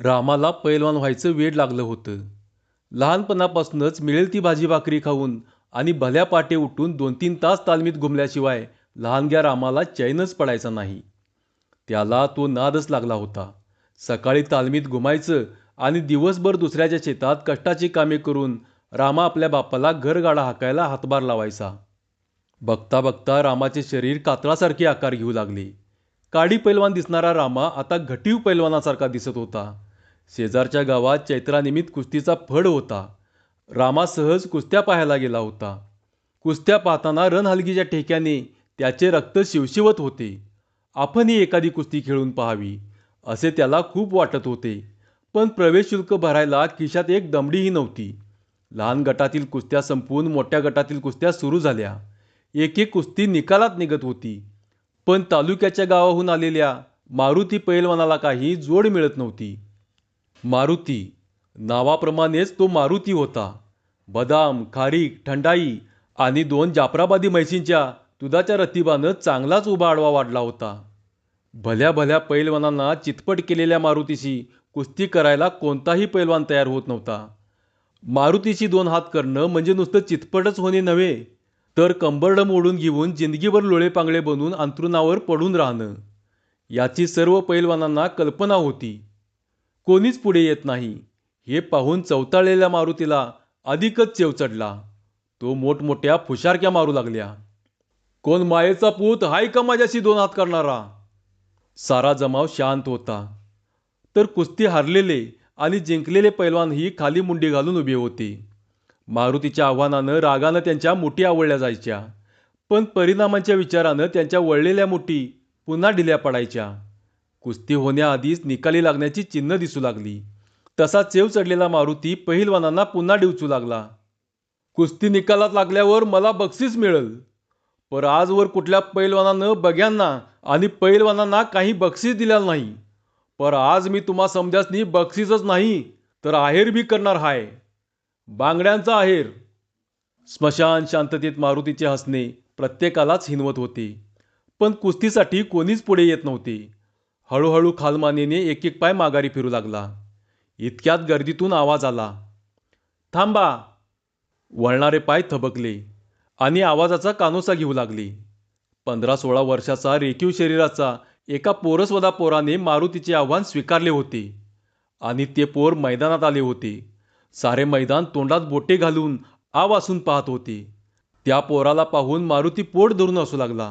रामाला पैलवान व्हायचं वेड लागलं होतं. लहानपणापासूनच मिळेल ती भाजी भाकरी खाऊन आणि भल्या पाटे उठून दोन तीन तास तालमीत घुमल्याशिवाय लहानग्या रामाला चैनच पडायचा नाही. त्याला तो नादच लागला होता. सकाळी तालमीत घुमायचं आणि दिवसभर दुसऱ्याच्या शेतात कष्टाची कामे करून रामा आपल्या बापाला घरगाडा हाकायला हातभार लावायचा. बघता बघता रामाचे शरीर कातळासारखे आकार घेऊ लागले. काडी पैलवान दिसणारा रामा आता घटीव पैलवानासारखा दिसत होता. शेजारच्या गावात चैत्रानिमित्त कुस्तीचा फड होता. रामा सहज कुस्त्या पाहायला गेला होता. कुस्त्या पाहताना रणहलगीच्या ठेक्याने त्याचे रक्त शिवशिवत होते. आपणही एखादी कुस्ती खेळून पाहावी असे त्याला खूप वाटत होते. पण प्रवेश शुल्क भरायला खिशात एक दमडीही नव्हती. लहान गटातील कुस्त्या संपवून मोठ्या गटातील कुस्त्या सुरू झाल्या. एक एक कुस्ती निकालात निघत होती. पण तालुक्याच्या गावाहून आलेल्या मारुती पैलवानाला काही जोड मिळत नव्हती. मारुती नावाप्रमाणेच तो मारुती होता. बदाम खारीक थंडाई आणि दोन जाफराबादी म्हैसींच्या दुधाच्या रतिबानं चांगलाच उभा आडवा वाढला होता. भल्या भल्या पैलवानांना चितपट केलेल्या मारुतीशी कुस्ती करायला कोणताही पैलवान तयार होत नव्हता. मारुतीशी दोन हात करणं म्हणजे नुसतं चितपटच होणे नव्हे. तर कंबरड मोडून घेऊन जिंदगीभर लोळे पांगळे बनून अंथरुणावर पडून राहणं. याची सर्व पैलवानांना कल्पना होती. कोणीच पुढे येत नाही. हे पाहून चवताळलेल्या मारुतीला अधिकच चेव चढला. तो मोठमोठ्या फुशारक्या मारू लागल्या. कोण मायेचा पूत हाय का माझ्याशी दोन हात करणारा? सारा जमाव शांत होता. तर कुस्ती हारलेले आणि जिंकलेले पैलवानही खाली मुंडी घालून उभे होते. मारुतीच्या आव्हानानं रागानं त्यांच्या मुठी आवळल्या जायच्या. पण परिणामांच्या विचारानं त्यांच्या वळलेल्या मुठी पुन्हा ढिल्या पडायच्या. कुस्ती होण्याआधीच निकाली लागण्याची चिन्ह दिसू लागली. तसा चेव चढलेला मारुती पहिलवानांना पुन्हा डिवचू लागला. कुस्ती निकालात लागल्यावर मला बक्षीस मिळेल. पर आजवर कुठल्या पैलवानानं बघ्यांना आणि पैलवानांना काही बक्षीस दिलेलं नाही. पर आज मी तुम्हा समजासनी बक्षीसच नाही तर आहेर बी करणार हाय. बांगड्यांचा आहेर. स्मशान शांततेत मारुतीचे हसणे प्रत्येकालाच हिनवत होते. पण कुस्तीसाठी कोणीच पुढे येत नव्हते. हळूहळू खालमानेने एक एक पाय माघारी फिरू लागला. इतक्यात गर्दीतून आवाज आला. थांबा. वळणारे पाय थबकले आणि आवाजाचा कानोसा घेऊ लागले. पंधरा सोळा वर्षाचा रेखीव शरीराचा एका पोरसवदा पोराने मारुतीचे आव्हान स्वीकारले होते आणि ते पोर मैदानात आले होते. सारे मैदान तोंडात बोटे घालून आवासून पाहत होते. त्या पोराला पाहून मारुती पोट धरून असू लागला.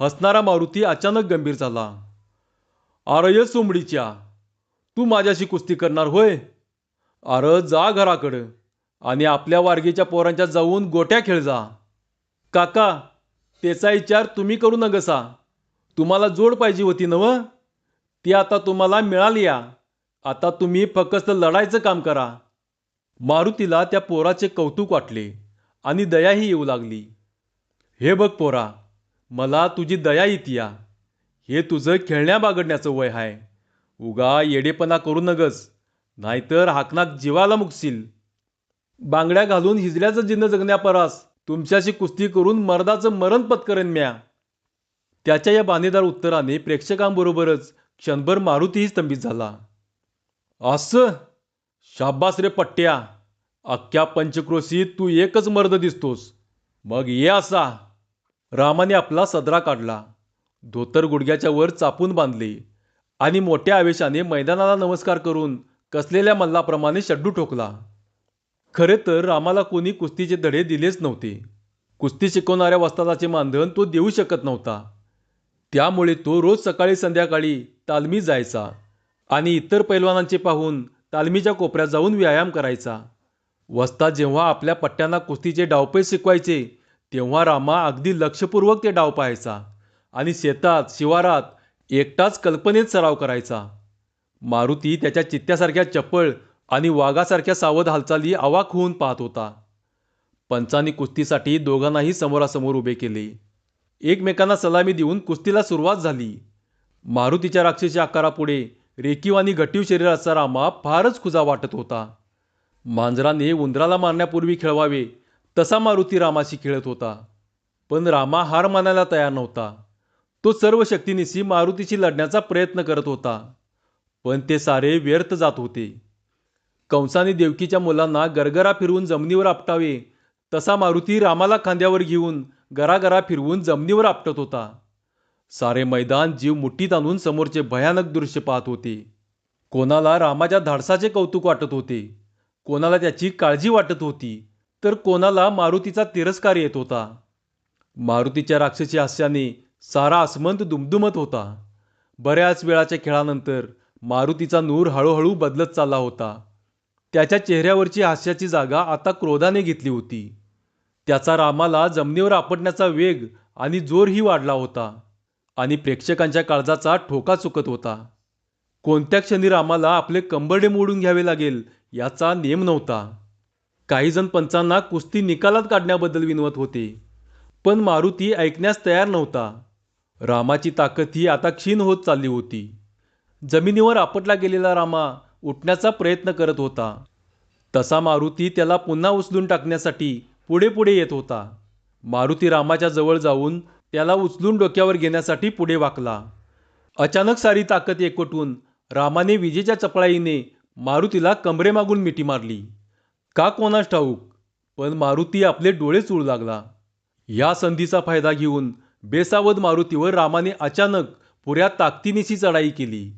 हसणारा मारुती अचानक गंभीर झाला. अरे सोंबडीच्या तू माझ्याशी कुस्ती करणार होय? अरे जा घराकडं आणि आपल्या वारगीच्या पोरांच्या जाऊन गोट्या खेळ जा. काका त्याचा विचार तुम्ही करू न गसा तुम्हाला जोड पाहिजे होती नव ती आता तुम्हाला मिळाली या. आता तुम्ही फक्त लढायचं काम करा. मारुतीला त्या पोराचे कौतुक वाटले आणि दयाही येऊ लागली. हे बघ पोरा मला तुझी दया येतीया हे तुझं खेळण्या बागडण्याचं वय आहे उगा येडेपणा करू नगस नाहीतर हाकनाक जीवाला मुकशील. बांगड्या घालून हिजल्याचं जिन्न जगण्यापरास तुमच्याशी कुस्ती करून मर्दाचं मरण पत्करेन म्या. त्याच्या या बाणेदार उत्तराने प्रेक्षकांबरोबरच क्षणभर मारुतीही स्तंभित झाला. असं? शाब्बास रे पट्ट्या अख्ख्या पंचक्रोशीत तू एकच मर्द दिसतोस. मग ये असा. रामाने आपला सदरा काढला. धोतर गुडघ्याच्या वर चापून बांधले आणि मोठ्या आवेशाने मैदानाला नमस्कार करून कसलेल्या मल्लाप्रमाणे शड्डू ठोकला. खरे तर रामाला कोणी कुस्तीचे धडे दिलेच नव्हते. कुस्ती शिकवणाऱ्या वस्तादाचे मानधन तो देऊ शकत नव्हता. त्यामुळे तो रोज सकाळी संध्याकाळी तालमी जायचा आणि इतर पैलवानांचे पाहून तालमीच्या कोपऱ्यात जाऊन व्यायाम करायचा. वस्ताद जेव्हा आपल्या पट्ट्यांना कुस्तीचे डावपे शिकवायचे तेव्हा रामा अगदी लक्षपूर्वक ते डाव पाहायचा आणि शेतात शिवारात एकटाच कल्पनेत सराव करायचा. मारुती त्याच्या चित्त्यासारख्या चपळ आणि वाघासारख्या सावध हालचाली अवाक होऊन पाहत होता. पंचांनी कुस्तीसाठी दोघांनाही समोरासमोर उभे केले. एकमेकांना सलामी देऊन कुस्तीला सुरुवात झाली. मारुतीच्या राक्षसी आकारापुढे रेकीव आणि घटीव शरीराचा रामा फारच खुजा वाटत होता. मांजराने उंदराला मारण्यापूर्वी खेळवावे तसा मारुती रामाशी खेळत होता. पण रामा हार मानायला तयार नव्हता. तो सर्व शक्तीनिशी मारुतीशी लढण्याचा प्रयत्न करत होता. पण ते सारे व्यर्थ जात होते. कंसाने देवकीच्या मुलांना गरगरा फिरवून जमिनीवर आपटावे तसा मारुती रामाला खांद्यावर घेऊन गरागरा फिरवून जमिनीवर आपटत होता. सारे मैदान जीव मुठीत आणून समोरचे भयानक दृश्य पाहत होते. कोणाला रामाच्या धाडसाचे कौतुक वाटत होते कोणाला त्याची काळजी वाटत होती तर कोणाला मारुतीचा तिरस्कार येत होता. मारुतीच्या राक्षसी हास्याने सारा आसमंत दुमदुमत होता. बऱ्याच वेळाच्या खेळानंतर मारुतीचा नूर हळूहळू बदलत चालला होता. त्याच्या चेहऱ्यावरची हास्याची जागा आता क्रोधाने घेतली होती. त्याचा रामाला जमिनीवर आपटण्याचा वेग आणि जोरही वाढला होता. आणि प्रेक्षकांच्या काळजाचा ठोका चुकत होता. कोणत्या क्षणी रामाला आपले कंबरडे मोडून घ्यावे लागेल याचा नेम नव्हता. काही जण पंचांना कुस्ती निकालात काढण्याबद्दल विनवत होते पण मारुती ऐकण्यास तयार नव्हता. रामाची ताकद ही आता क्षीण होत चालली होती. जमिनीवर आपटला गेलेला रामा उठण्याचा प्रयत्न करत होता. तसा मारुती त्याला पुन्हा उचलून टाकण्यासाठी पुढे पुढे येत होता. मारुती रामाच्या जवळ जाऊन त्याला उचलून डोक्यावर घेण्यासाठी पुढे वाकला. अचानक सारी ताकद एकवटून रामाने विजेच्या चपळाईने मारुतीला कमरेमागून मिठी मारली. का कोणास ठाऊक पण मारुती आपले डोळे चुळू लागला. या संधीचा फायदा घेऊन बेसावध मारुतीवर रामाने अचानक पुऱ्या ताकदीनिशी चढाई केली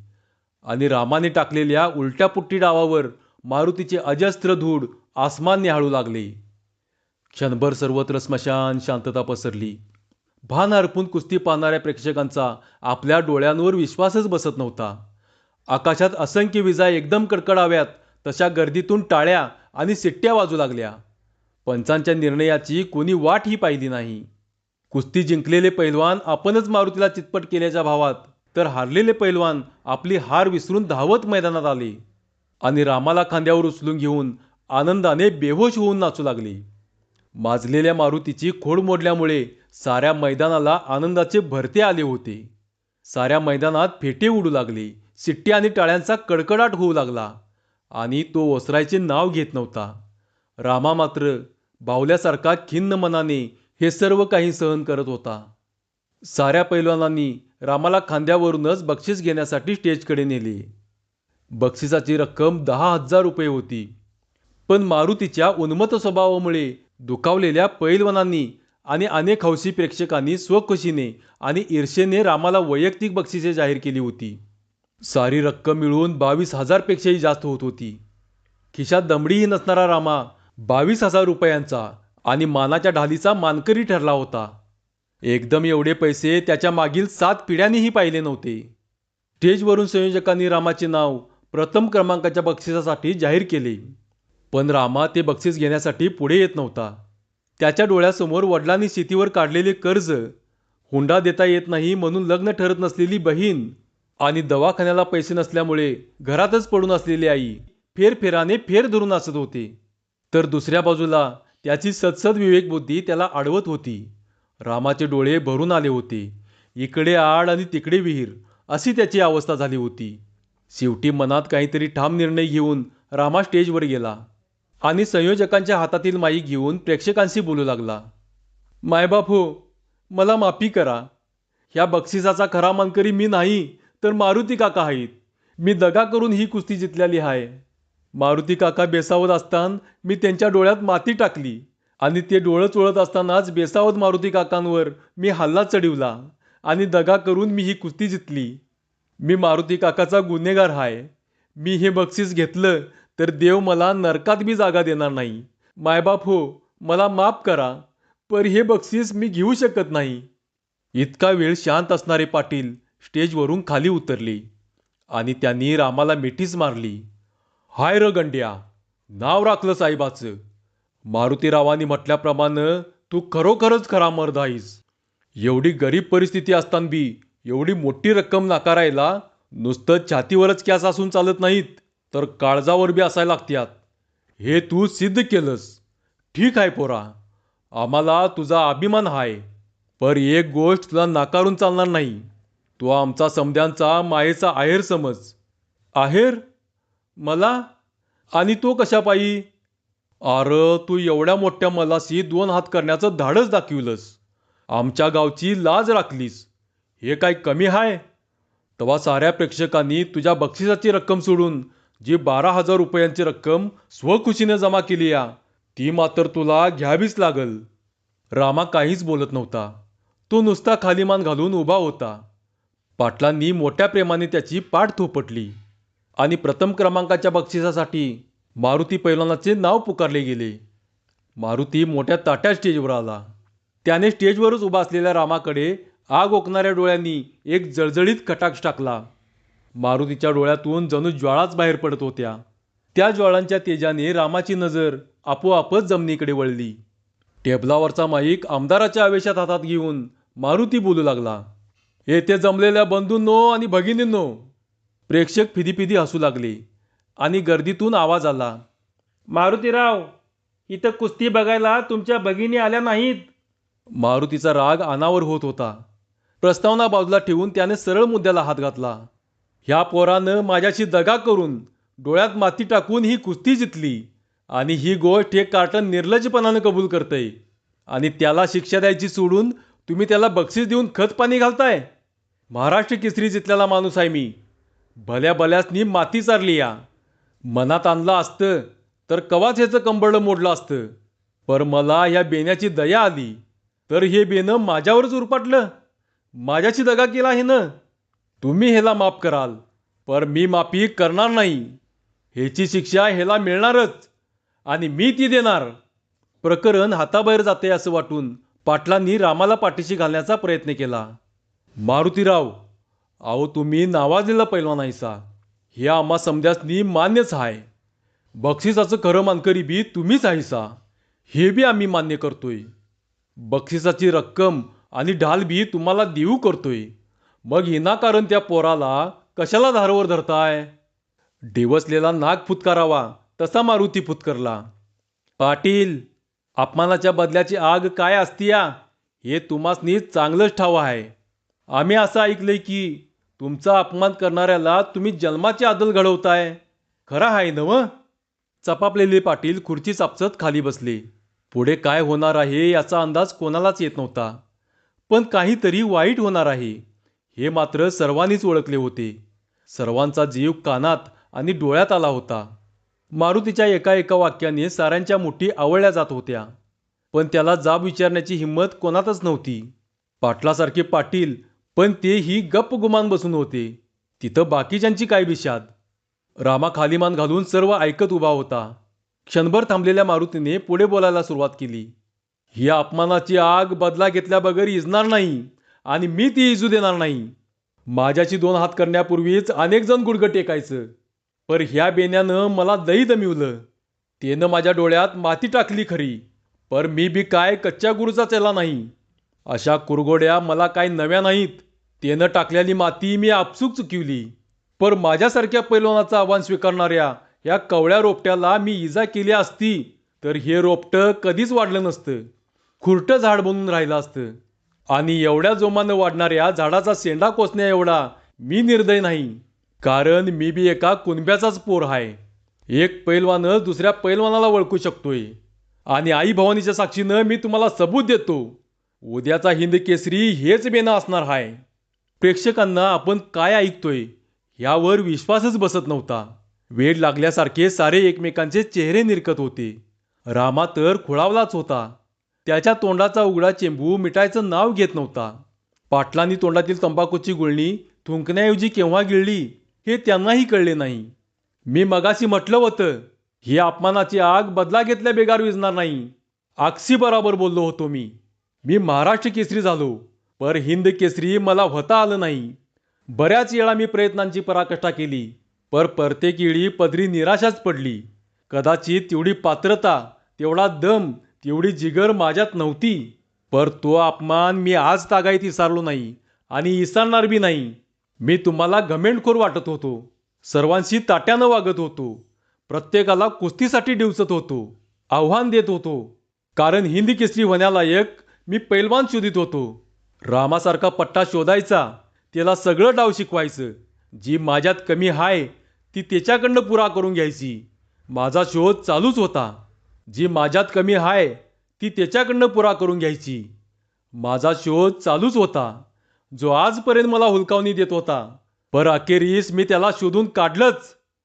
आणि रामाने टाकलेल्या उलट्या पुट्टी डावावर मारुतीचे अजस्त्र धूड आसमान न्याहाळू लागले. क्षणभर सर्वत्र स्मशान शांतता पसरली. भान हरपून कुस्ती पाहणाऱ्या प्रेक्षकांचा आपल्या डोळ्यांवर विश्वासच बसत नव्हता. आकाशात असंख्य विजा एकदम कडकडाव्यात तशा गर्दीतून टाळ्या आणि सिट्ट्या वाजू लागल्या. पंचांच्या निर्णयाची कोणी वाटही पाहिली नाही. कुस्ती जिंकलेले पैलवान आपणच मारुतीला चितपट केल्याच्या भावात तर हारलेले पैलवान आपली हार विसरून धावत मैदानात आले. आणि रामाला खांद्यावर उचलून घेऊन आनंदाने बेहोश होऊन नाचू लागली. माजलेल्या मारुतीची खोड मोडल्यामुळे साऱ्या मैदानाला आनंदाचे भरते आले होते. साऱ्या मैदानात फेटे उडू लागले सिट्टी आणि टाळ्यांचा कडकडाट होऊ लागला आणि तो ओसरायचे नाव घेत नव्हता. रामा मात्र बावल्यासारखा खिन्न मनाने हे सर्व काही सहन करत होता. साऱ्या पैलवानांनी रामाला खांद्यावरूनच बक्षीस घेण्यासाठी स्टेजकडे नेले. बक्षिसाची रक्कम दहा हजार रुपये होती. पण मारुतीच्या उन्मत स्वभावामुळे दुखावलेल्या पैलवानांनी आणि अनेक हौशी प्रेक्षकांनी स्वखुशीने आणि ईर्षेने रामाला वैयक्तिक बक्षिसे जाहीर केली होती. सारी रक्कम मिळून बावीस हजारपेक्षाही जास्त होत होती. खिशात दमडीही नसणारा रामा बावीस हजार रुपयांचा आणि मानाच्या ढालीचा मानकरी ठरला होता. एकदम एवढे पैसे त्याच्या मागील सात पिढ्यांनीही पाहिले नव्हते. स्टेजवरून संयोजकांनी रामाचे नाव प्रथम क्रमांकाच्या बक्षिसासाठी जाहीर केले. पण रामा ते बक्षीस घेण्यासाठी पुढे येत नव्हता. त्याच्या डोळ्यासमोर वडिलांनी शेतीवर काढलेले कर्ज. हुंडा देता येत नाही म्हणून लग्न ठरत नसलेली बहीण आणि दवाखान्याला पैसे नसल्यामुळे घरातच पडून असलेली आई फेरफेराने फेर धरून असत होते. तर दुसऱ्या बाजूला त्याची सदसद विवेकबुद्धी त्याला अडवत होती. रामाचे डोळे भरून आले होते. इकडे आड आणि तिकडे विहीर अशी त्याची अवस्था झाली होती. शेवटी मनात काहीतरी ठाम निर्णय घेऊन रामा स्टेजवर गेला. आणि संयोजकांच्या हातातील माईक घेऊन प्रेक्षकांशी बोलू लागला. मायबाप हो मला माफी करा. ह्या बक्षिसाचा खरा मानकरी मी नाही तर मारुती काका आहेत. मी दगा करून ही कुस्ती जितलेली आहे. मारुती काका बेसावत असताना मी त्यांच्या डोळ्यात माती टाकली आणि ते डोळं चोळत असतानाच बेसावत मारुती काकांवर मी हल्ला चढवला आणि दगा करून मी ही कुस्ती जितली मी मारुती काकाचा गुन्हेगार आहे मी हे बक्षीस घेतलं तर देव मला नरकात बी जागा देणार नाही. मायबाप हो मला माफ करा पर हे बक्षीस मी घेऊ शकत नाही. इतका वेळ शांत असणारे पाटील स्टेजवरून खाली उतरले आणि त्यांनी रामाला मिठीच मारली. हाय र गंड्या नाव राखलं साहेबाचं मारुतीरावांनी म्हटल्याप्रमाणे तू खरोखरच खरा मर्द आहेस एवढी गरीब परिस्थिती असताना बी एवढी मोठी रक्कम नाकारायला नुसतं छातीवरच कॅस असून चालत नाहीत. तर काळजावर बी असायला लागत्यात. हे तू सिद्ध केलंस. ठीक आहे पोरा. आम्हाला तुझा अभिमान आहे पर एक गोष्ट तुला नाकारून चालणार नाही. तो आमचा समद्यांचा मायेचा आहेर समज. आहेर? मला? आणि तो कशापायी अर तू एवढ्या मोठ्या मलाशी दोन हात करण्याचं धाडच दाखविलंस. आमच्या गावची लाज राखलीस. हे काय कमी हाय? तवा साऱ्या प्रेक्षकांनी तुझ्या बक्षिसाची रक्कम सोडून जी बारा हजार रुपयांची रक्कम स्वखुशीने जमा केली या ती मात्र तुला घ्यावीच लागल. रामा काहीच बोलत नव्हता. तो नुसता खालीमान घालून उभा होता. पाटलांनी मोठ्या प्रेमाने त्याची पाठ थोपटली आणि प्रथम क्रमांकाच्या बक्षिसासाठी मारुती पैलवानाचे नाव पुकारले गेले. मारुती मोठ्या ताट्या स्टेजवर आला. त्याने स्टेजवरच उभा असलेल्या रामाकडे आग ओकणाऱ्या डोळ्यांनी एक जळजळीत कटाक्ष टाकला. मारुतीच्या डोळ्यातून जणू ज्वाळाच बाहेर पडत होत्या. त्या ज्वाळांच्या तेजाने रामाची नजर आपोआपच जमिनीकडे वळली. टेबलावरचा माईक आमदाराच्या आवेशात हातात घेऊन मारुती बोलू लागला. येथे जमलेल्या बंधूंनो आणि भगिनींनो प्रेक्षक फिदीफिदी हसू लागले आणि गर्दीतून आवाज आला. मारुतीराव इथं कुस्ती बघायला तुमच्या भगिनी आल्या नाहीत. मारुतीचा राग अनावर होत होता. प्रस्तावना बाजूला ठेवून त्याने सरळ मुद्द्याला हात घातला. ह्या पोरानं माझ्याशी दगा करून डोळ्यात माती टाकून ही कुस्ती जितली आणि ही गोष्ट हे कार्टन निर्लज्जपणानं कबूल करतंय. आणि त्याला शिक्षा द्यायची सोडून तुम्ही त्याला बक्षीस देऊन खत पाणी घालताय? महाराष्ट्र केसरी जितलेला माणूस आहे मी. भल्या भल्यासनी माती चारली या. मनात आणलं असतं तर कवाच ह्याचं कंबरडं मोडलं असतं. पर मला ह्या बेण्याची दया आली तर हे बेनं माझ्यावरच उरपाटलं. माझ्याशी दगा केला हे ना तुम्ही ह्याला माफ कराल पर मी माफी करणार नाही. ह्याची शिक्षा ह्याला मिळणारच आणि मी ती देणार. प्रकरण हाताबाहेर जाते असं वाटून पाटलांनी रामाला पाठीशी घालण्याचा प्रयत्न केला. मारुतीराव अहो तुम्ही नावाजलेला पैलवान आहेसा. हे आम्हा समजासनी मान्यच आहे बक्षिसाचं खरं मानकरी बी तुम्हीच आहेसा. हे बी आम्ही मान्य करतोय. बक्षिसाची रक्कम आणि ढाल बी तुम्हाला देऊ करतोय. मग विनाकारण त्या पोराला कशाला धारवर धरताय? डिवसलेला नाग फुतकारावा तसा मारुती फुतकरला. पाटील अपमानाच्या बदल्याची आग काय असतीया? हे तुम्हासनी चांगलंच ठाव आहे. आम्ही असं ऐकलंय की तुमचा अपमान करणाऱ्याला तुम्ही जन्माची आदल घडवताय. खरं आहे नव चपापलेले पाटील खुर्ची चापचत खाली बसले. पुढे काय होणार आहे याचा अंदाज कोणालाच येत नव्हता. पण काहीतरी वाईट होणार आहे. हे मात्र सर्वांनीच ओळखले होते. सर्वांचा जीव कानात आणि डोळ्यात आला होता. मारुतीच्या एका एका वाक्याने साऱ्यांच्या मुठी आवळल्या जात होत्या. पण त्याला जाब विचारण्याची हिंमत कोणातच नव्हती. पाटलासारखे पाटील पण तेही गप्प गुमान बसून होते. तिथं बाकीच्यांची काय विषाद? रामा खालीमान घालून सर्व ऐकत उभा होता. क्षणभर थांबलेल्या मारुतीने पुढे बोलायला सुरुवात केली. ही अपमानाची आग बदला घेतल्याबगर इजणार नाही. आणि मी ती इजू देणार नाही. माझ्याशी दोन हात करण्यापूर्वीच अनेक जण गुडगं टेकायचं. पर ह्या बेण्यानं मला दही दमिवलं त्यानं माझ्या डोळ्यात माती टाकली खरी. पर मी बी काय कच्च्या गुरुचा चेला नाही. अशा कुरगोड्या मला काय नव्या नाहीत. त्यानं टाकलेली माती मी आपसूक चुकिवली. पर माझ्यासारख्या पैलवानाचं आव्हान स्वीकारणाऱ्या या कवळ्या रोपट्याला मी इजा केली असती तर हे रोपटं कधीच वाढलं नसतं. खुरटं झाड बनून राहिलं असतं. आणि एवढ्या जोमानं वाढणाऱ्या झाडाचा शेंडा कोसण्या एवढा मी निर्दय नाही. कारण मी बी एका कुणब्याचाच पोर आहे एक पैलवानं दुसऱ्या पैलवानाला ओळखू शकतोय. आणि आई भवानीच्या साक्षीनं मी तुम्हाला सबूत देतो. उद्याचा हिंद केसरी हेच बेनं असणार आहे प्रेक्षकांना आपण काय ऐकतोय यावर विश्वासच बसत नव्हता. वेळ लागल्यासारखे सारे एकमेकांचे चेहरे निरकत होते. रामा तर खुळावलाच होता. त्याच्या तोंडाचा उघडा चेंबू मिटायचं नाव घेत नव्हता. पाटलांनी तोंडातील तंबाखूची गुळणी थुंकण्याऐवजी केव्हा गिळली हे त्यांनाही कळले नाही. मी मगाशी म्हटलं होतं ही अपमानाची आग बदला घेतल्या बेगार विजणार नाही. आक्सी बराबर बोललो होतो मी. मी महाराष्ट्र केसरी झालो पर हिंद केसरी मला होता आलं नाही. बऱ्याच वेळा मी प्रयत्नांची पराकाष्ठा केली पर प्रत्येक वेळी पदरी निराशाच पडली. कदाचित तेवढी पात्रता तेवढा दम तेवढी जिगर माझ्यात नव्हती पर तो अपमान मी आज तागायत इसारलो नाही आणि इसारणार बी नाही. मी तुम्हाला घमेंडखोर वाटत होतो सर्वांशी ताट्यानं वागत होतो प्रत्येकाला कुस्तीसाठी डिवचत होतो आव्हान देत होतो. कारण हिंदी केसरी होण्यालायक मी पैलवान शोधित होतो. रामासारखा पट्टा शोधायचा त्याला सगळं डाव शिकवायचं जी माझ्यात कमी हाय ती त्याच्याकडनं पुरा करून घ्यायची. माझा शोध चालूच होता. जी माझ्यात कमी हाय ती त्याच्याकडनं पुरा करून घ्यायची. माझा शोध चालूच होता. जो आजपर्यंत मला हुलकावणी देत होता. पर अखेरीस मी त्याला शोधून काढलंच.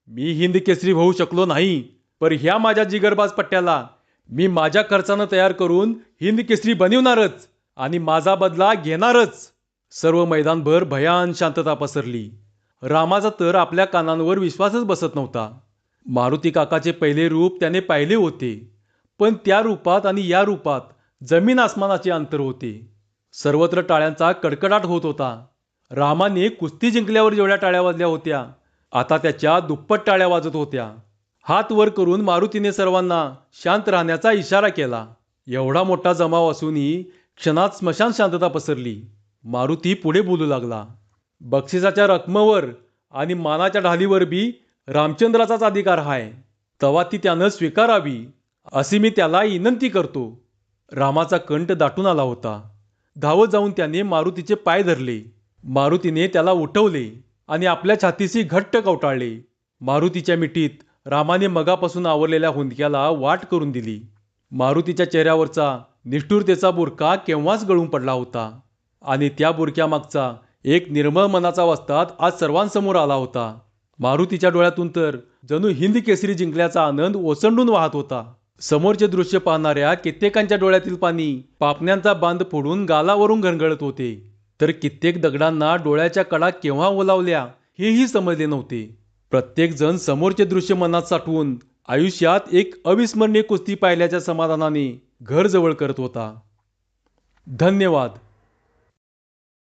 मी हिंद केसरी होऊ शकलो नाही. पर ह्या माझ्या जिगरबाज पट्ट्याला मी माझ्या खर्चानं तयार करून हिंद केसरी बनवणारच आणि माझा बदला घेणारच. सर्व मैदानभर भयान शांतता पसरली. रामाचा तर आपल्या कानांवर विश्वासच बसत नव्हता. मारुती काकाचे पहिले रूप त्याने पाहिले होते पण त्या रूपात आणि या रूपात जमीन आसमानाचे अंतर होते. सर्वत्र टाळ्यांचा कडकडाट होत होता. रामाने कुस्ती जिंकल्यावर जेवढ्या टाळ्या वाजल्या होत्या आता त्याच्या दुप्पट टाळ्या वाजत होत्या. हात वर करून मारुतीने सर्वांना शांत राहण्याचा इशारा केला. एवढा मोठा जमाव असूनही क्षणात स्मशान शांतता पसरली. मारुती पुढे बोलू लागला. बक्षिसाच्या रकमेवर आणि मानाच्या ढालीवर बी रामचंद्राचाच अधिकार आहे तवा ती त्यानं स्वीकारावी अशी मी त्याला विनंती करतो. रामाचा कंठ दाटून आला होता. धावत जाऊन त्याने मारुतीचे पाय धरले. मारुतीने त्याला उठवले आणि आपल्या छातीशी घट्ट कवटाळले. मारुतीच्या मिठीत रामाने मगापासून आवरलेल्या हुंदक्याला वाट करून दिली. मारुतीच्या चेहऱ्यावरचा निष्ठुरतेचा बुरका केव्हाच गळून पडला होता. आणि त्या बुरक्यामागचा एक निर्मळ मनाचा वस्तात आज सर्वांसमोर आला होता. मारुतीच्या डोळ्यातून तर जणू हिंद केसरी जिंकल्याचा आनंद ओसंडून वाहत होता. समोरचे दृश्य पाहणाऱ्या कित्येकांच्या डोळ्यातील पाणी पापण्यांचा बांध फोडून गालावरून घरघळत होते. तर कित्येक दगडांना डोळ्याच्या कडा केव्हा ओलावल्या हेही समजले नव्हते. प्रत्येक जण समोरचे दृश्य मनात साठवून आयुष्यात एक अविस्मरणीय कुस्ती पाहिल्याच्या समाधानाने घर जवळ करत होता. धन्यवाद.